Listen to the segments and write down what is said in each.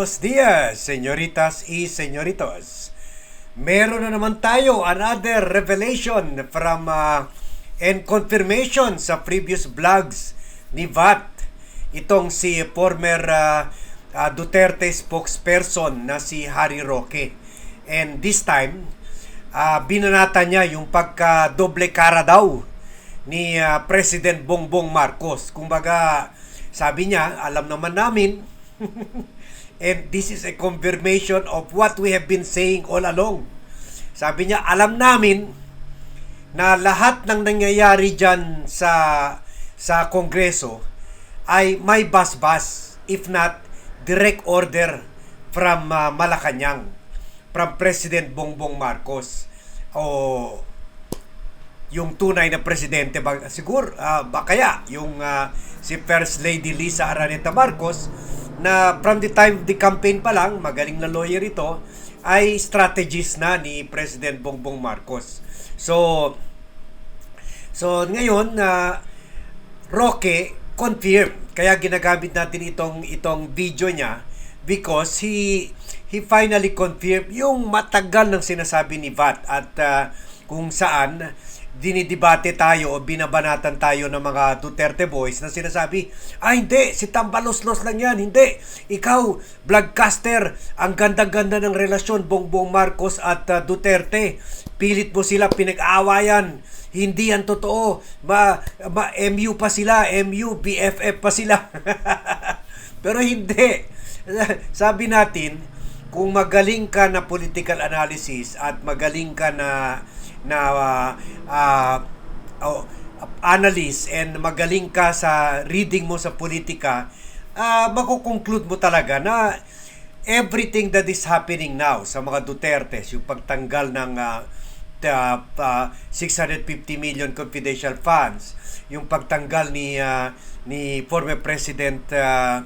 Buenos dias, señoritas y señoritos. Meron na naman tayo another revelation from uh, and confirmation sa previous vlogs ni VAT. Itong si former uh, uh, Duterte spokesperson na si Harry Roque. And this time, uh, binanata niya yung pagka doble cara daw ni uh, President Bongbong Marcos. Kumbaga, sabi niya, alam naman namin And this is a confirmation of what we have been saying all along. Sabi niya, alam namin na lahat ng nangyayari dyan sa sa Kongreso ay may basbas, if not direct order from uh, Malacanang, from President Bongbong Marcos o yung tunay na presidente ba siguro uh, ba kaya yung uh, si First Lady Lisa Araneta Marcos na from the time the campaign pa lang, magaling na lawyer ito, ay strategist na ni President Bongbong Marcos. So, so ngayon, na uh, Roque confirm. Kaya ginagamit natin itong itong video niya because he he finally confirmed yung matagal ng sinasabi ni VAT at uh, kung saan dinidibate tayo o binabanatan tayo ng mga Duterte boys na sinasabi, ah hindi, si Tambaloslos lang yan, hindi. Ikaw, vlogcaster, ang ganda-ganda ng relasyon Bongbong Marcos at uh, Duterte. Pilit mo sila pinag-aawayan. Hindi yan totoo. Ma, ma, MU pa sila, MU, BFF pa sila. Pero hindi. Sabi natin, kung magaling ka na political analysis at magaling ka na na uh, uh, uh, analyst and magaling ka sa reading mo sa politika, uh, makukonclude mo talaga na everything that is happening now sa mga Duterte, yung pagtanggal ng uh, uh, uh, 650 million confidential funds, yung pagtanggal ni uh, ni former President uh,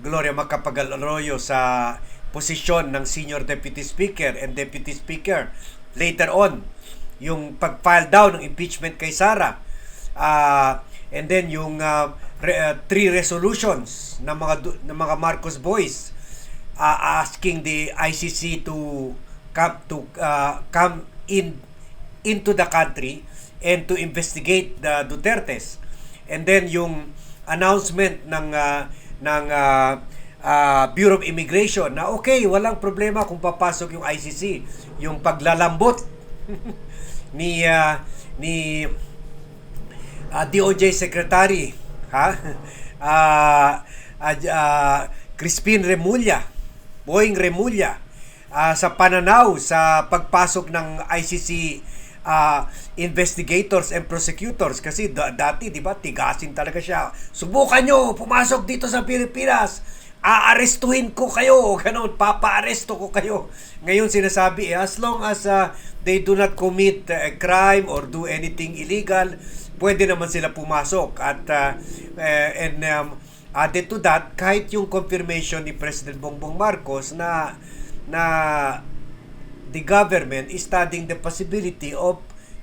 Gloria Macapagal Arroyo sa posisyon ng Senior Deputy Speaker and Deputy Speaker. Later on yung pag-file down ng impeachment kay Sara. Uh, and then yung uh, re, uh, three resolutions ng mga ng mga Marcos boys uh, asking the ICC to come to uh, come in into the country and to investigate the Dutertes. And then yung announcement ng uh, ng uh, uh, Bureau of Immigration na okay, walang problema kung papasok yung ICC, yung paglalambot ni uh, ni uh, ah, DOJ Secretary ha? Uh, uh, uh, Crispin Remulla Boying Remulla uh, sa pananaw sa pagpasok ng ICC uh, investigators and prosecutors. Kasi da- dati 'di ba tigasin talaga siya. Subukan nyo pumasok dito sa Pilipinas aarestuhin ko kayo ganun papaaresto ko kayo ngayon sinasabi eh, as long as uh, they do not commit a crime or do anything illegal, pwede naman sila pumasok. At uh, uh, and um, added to that, kahit yung confirmation ni President Bongbong Marcos na na the government is studying the possibility of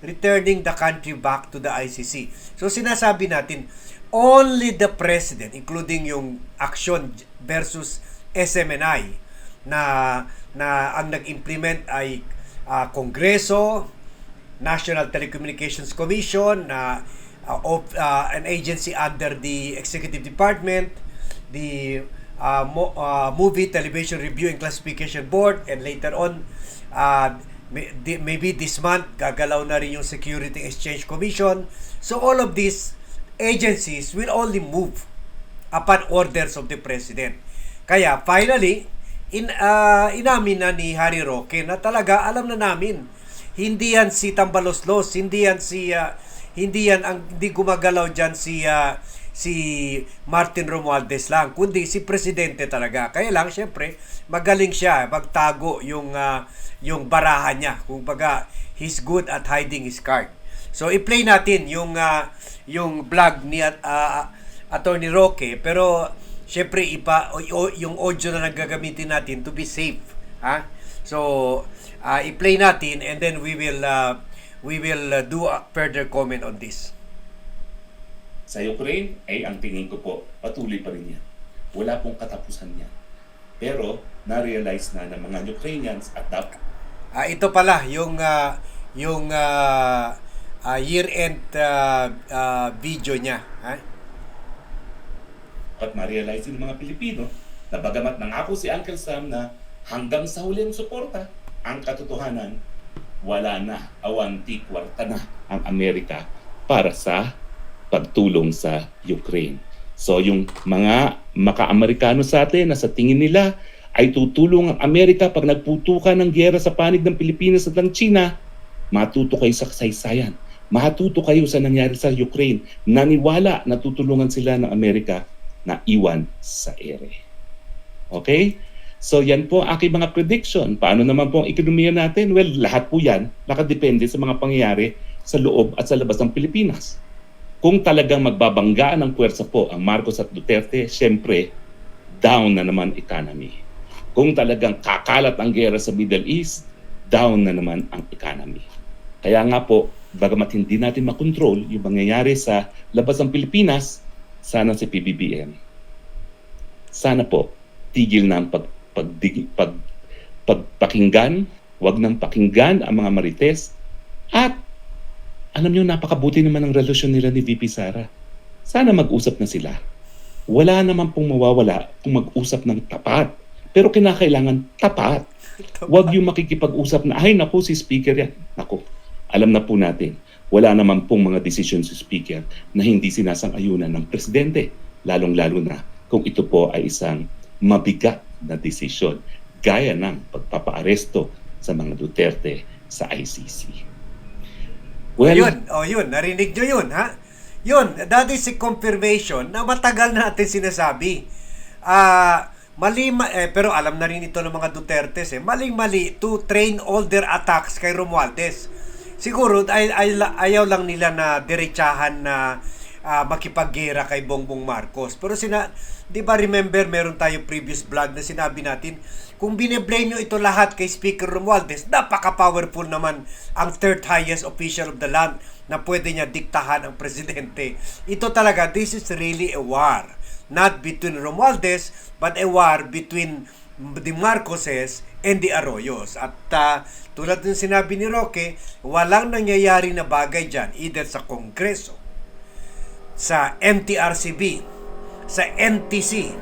returning the country back to the ICC. So sinasabi natin, only the president, including yung action versus SMNI na na ang nag-implement ay uh, Kongreso, National Telecommunications Commission, uh, uh, of, uh, an agency under the Executive Department, the uh, mo, uh, Movie Television Review and Classification Board, and later on, uh, maybe this month, gagalaw na rin yung Security Exchange Commission. So all of these agencies will only move upon orders of the President. Kaya finally, in, uh, inamin na ni Harry Roque na talaga alam na namin hindi yan si Tambaloslos, hindi yan si uh, hindi yan ang hindi gumagalaw diyan si uh, si Martin Romualdez lang, kundi si presidente talaga. Kaya lang syempre magaling siya magtago yung uh, yung barahan niya. Kung baga he's good at hiding his card. So i-play natin yung uh, yung vlog ni uh, Attorney Roque. Pero syempre ipa o, yung audio na gagamitin natin to be safe ha? So uh, i-play natin and then we will uh, we will uh, do a further comment on this. Sa Ukraine ay ang tingin ko po patuloy pa rin yan. Wala pong katapusan yan. Pero na-realize na ng mga Ukrainians at dapat Ah, ito pala yung ah, yung ah, ah, year-end ah, ah, video niya. Ha? at ma-realize ng mga Pilipino na bagamat nangako si Uncle Sam na hanggang sa huling suporta, ang katotohanan, wala na, awanti kwarta na ang Amerika para sa pagtulong sa Ukraine. So yung mga maka-Amerikano sa atin na sa tingin nila ay tutulong ang Amerika pag nagputukan ng gyera sa panig ng Pilipinas at ng China, matuto kayo sa kasaysayan. Matuto kayo sa nangyari sa Ukraine. Naniwala na tutulungan sila ng Amerika na iwan sa ere. Okay? So yan po ang aking mga prediction. Paano naman po ang ekonomiya natin? Well, lahat po yan nakadepende sa mga pangyayari sa loob at sa labas ng Pilipinas. Kung talagang magbabanggaan ng puwersa po ang Marcos at Duterte, syempre, down na naman economy. Kung talagang kakalat ang gera sa Middle East, down na naman ang economy. Kaya nga po, bagamat hindi natin makontrol yung mangyayari sa labas ng Pilipinas, sana si PBBM. Sana po, tigil na ang pag, pag, pag, pagpakinggan, wag nang pakinggan ang mga marites, at alam niyo, napakabuti naman ang relasyon nila ni VP Sara. Sana mag-usap na sila. Wala naman pong mawawala kung mag-usap ng tapat. Pero kinakailangan tapat. Huwag yung makikipag-usap na, ay naku, si speaker yan. Naku, alam na po natin, wala naman pong mga decision si speaker na hindi sinasang-ayunan ng presidente. Lalong-lalo na kung ito po ay isang mabigat na desisyon gaya ng pagpapaaresto sa mga Duterte sa ICC. Well, yun, oh yun, narinig nyo yun, ha? Yun, that is a confirmation na matagal na natin sinasabi. Ah, mali, ma- eh, pero alam na rin ito ng mga Dutertes, eh. Maling-mali to train all their attacks kay Romualdez. Siguro, ay, ay, ayaw lang nila na diretsahan na ah, makipaggera kay Bongbong Marcos. Pero sina, di ba remember, meron tayo previous vlog na sinabi natin, kung biniblame nyo ito lahat kay Speaker Romualdez, napaka-powerful naman ang third highest official of the land na pwede niya diktahan ang presidente. Ito talaga, this is really a war. Not between Romualdez, but a war between the Marcoses and the Arroyos. At ah, tulad ng sinabi ni Roque, walang nangyayari na bagay dyan, either sa Kongreso, sa MTRCB, sa NTC,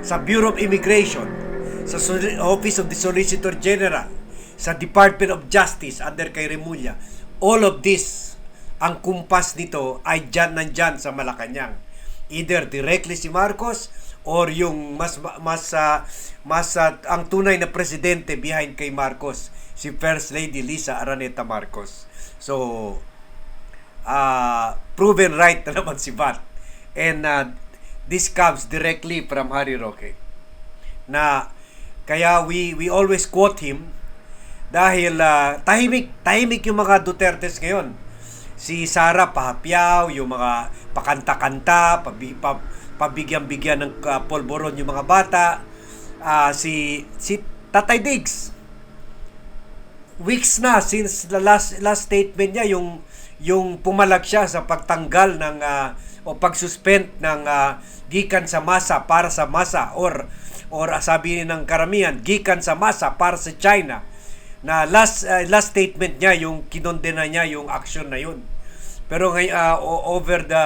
sa Bureau of Immigration, sa Office of the Solicitor General, sa Department of Justice under kay Remulla. All of this, ang kumpas nito ay dyan nandyan sa Malacanang. Either directly si Marcos or yung mas mas ah, mas ah, ang tunay na presidente behind kay Marcos, si First Lady Lisa Araneta Marcos. So, uh, proven right na naman si Bat. And uh, this comes directly from Harry Roque. Na kaya we we always quote him dahil uh, tahimik tahimik yung mga Dutertes ngayon. Si Sara pahapyaw, yung mga pakanta-kanta, pa, pabigyan-bigyan ng uh, polboron yung mga bata. Ah, si si Tatay Diggs. Weeks na since the last last statement niya yung yung pumalag siya sa pagtanggal ng ah, o pagsuspend ng ah, gikan sa masa para sa masa or or ah, sabi ng karamihan gikan sa masa para sa China. Na last ah, last statement niya yung kinondena niya yung action na yun. Pero ngay ah, o- over the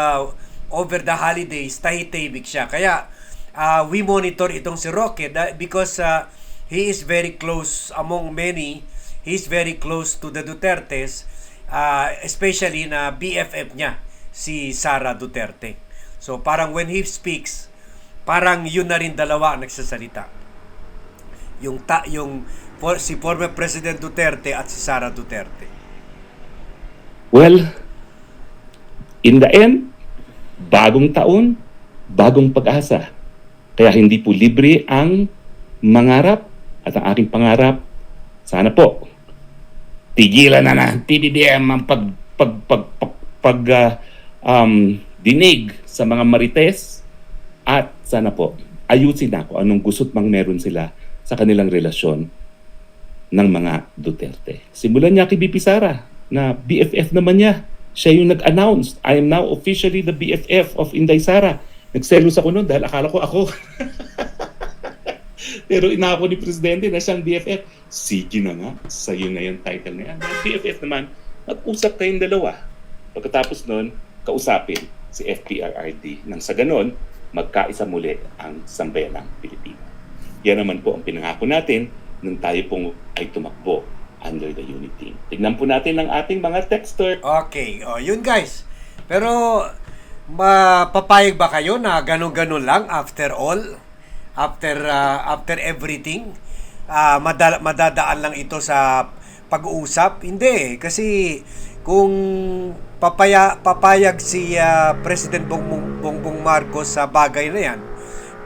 over the holidays tahitahimik siya. Kaya ah, we monitor itong si Roque because ah, he is very close among many. He's very close to the Dutertes ah, especially na BFF niya si Sara Duterte. So parang when he speaks parang yun na rin dalawa ang nagsasalita. Yung ta yung for, si former President Duterte at si Sara Duterte. Well, in the end, bagong taon, bagong pag-asa. Kaya hindi po libre ang mangarap at ang aking pangarap, sana po, tigilan na na PBBM ang pag, pag, pag, pag, pag ah, um, dinig sa mga marites at sana po, ayusin na kung anong gusot mang meron sila sa kanilang relasyon ng mga Duterte. Simulan niya kay BP Sara na BFF naman niya. Siya yung nag-announce, I am now officially the BFF of Inday Sara. Nagselos ako noon dahil akala ko ako. Pero inako ni Presidente na siyang BFF. Sige na nga, sa'yo na yung title na yan. BFF naman, mag-usap kayong dalawa. Pagkatapos nun, kausapin si FPRRD. Nang sa ganon, magkaisa muli ang sambayanang Pilipino. Yan naman po ang pinangako natin nung tayo pong ay tumakbo under the unity. Tignan po natin ang ating mga texter. Okay, oh, yun guys. Pero mapapayag ba kayo na ganun-ganun lang after all? After uh, after everything? Ah, madala- madadaan lang ito sa pag-uusap? Hindi, kasi kung papaya papayag si ah, President Bongbong, Bongbong Marcos sa bagay na 'yan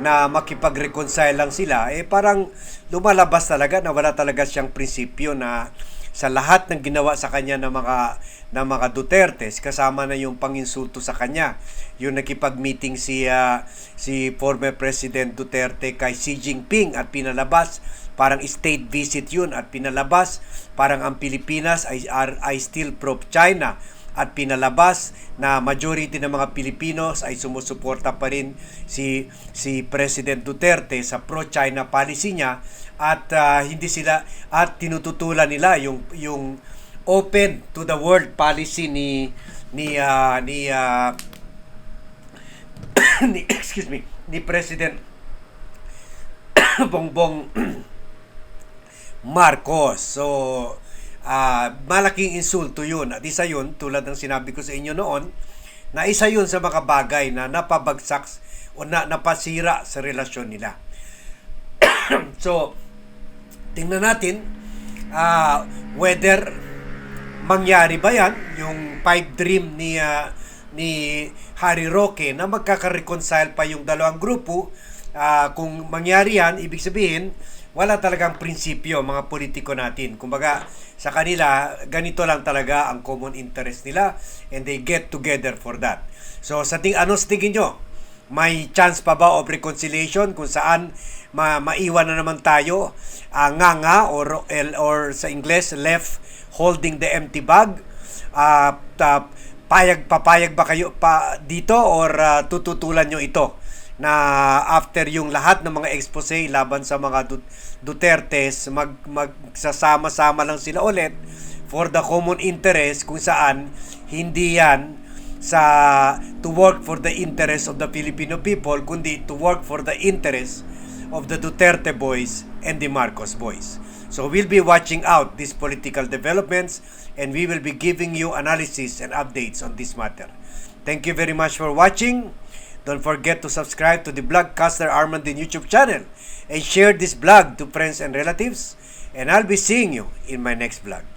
na makipag-reconcile lang sila, eh parang lumalabas talaga na wala talaga siyang prinsipyo na sa lahat ng ginawa sa kanya ng mga ng mga Duterte, kasama na yung panginsulto sa kanya. Yung nakipag-meeting si ah, si former President Duterte kay Xi Jinping at pinalabas parang state visit yun at pinalabas parang ang Pilipinas ay are, ay still pro China at pinalabas na majority ng mga Pilipinos ay sumusuporta pa rin si si President Duterte sa pro-China policy niya at ah, hindi sila at tinututulan nila yung yung open to the world policy ni ni ah, ni ah, ni excuse me ni President Bongbong Marcos. So, ah, malaking insulto yun. At isa yun, tulad ng sinabi ko sa inyo noon, na isa yun sa mga bagay na napabagsak o na, napasira sa relasyon nila. so, tingnan natin ah, whether mangyari ba yan, yung pipe dream ni ah, ni Harry Roque na magkaka-reconcile pa yung dalawang grupo. Ah, kung mangyari yan, ibig sabihin, wala talagang prinsipyo mga politiko natin. Kumbaga, sa kanila, ganito lang talaga ang common interest nila and they get together for that. So, sa ting ano sa tingin nyo? May chance pa ba of reconciliation kung saan ma maiwan na naman tayo uh, nga nga or, or sa Ingles left holding the empty bag uh, ta, payag papayag ba kayo pa dito or uh, tututulan nyo ito na after yung lahat ng mga expose laban sa mga Du- Dutertes mag magsasama-sama lang sila ulit for the common interest kung saan hindi yan sa to work for the interest of the Filipino people kundi to work for the interest of the Duterte boys and the Marcos boys. So we'll be watching out these political developments and we will be giving you analysis and updates on this matter. Thank you very much for watching. Don't forget to subscribe to the Blogcaster Armandin YouTube channel and share this blog to friends and relatives. And I'll be seeing you in my next vlog.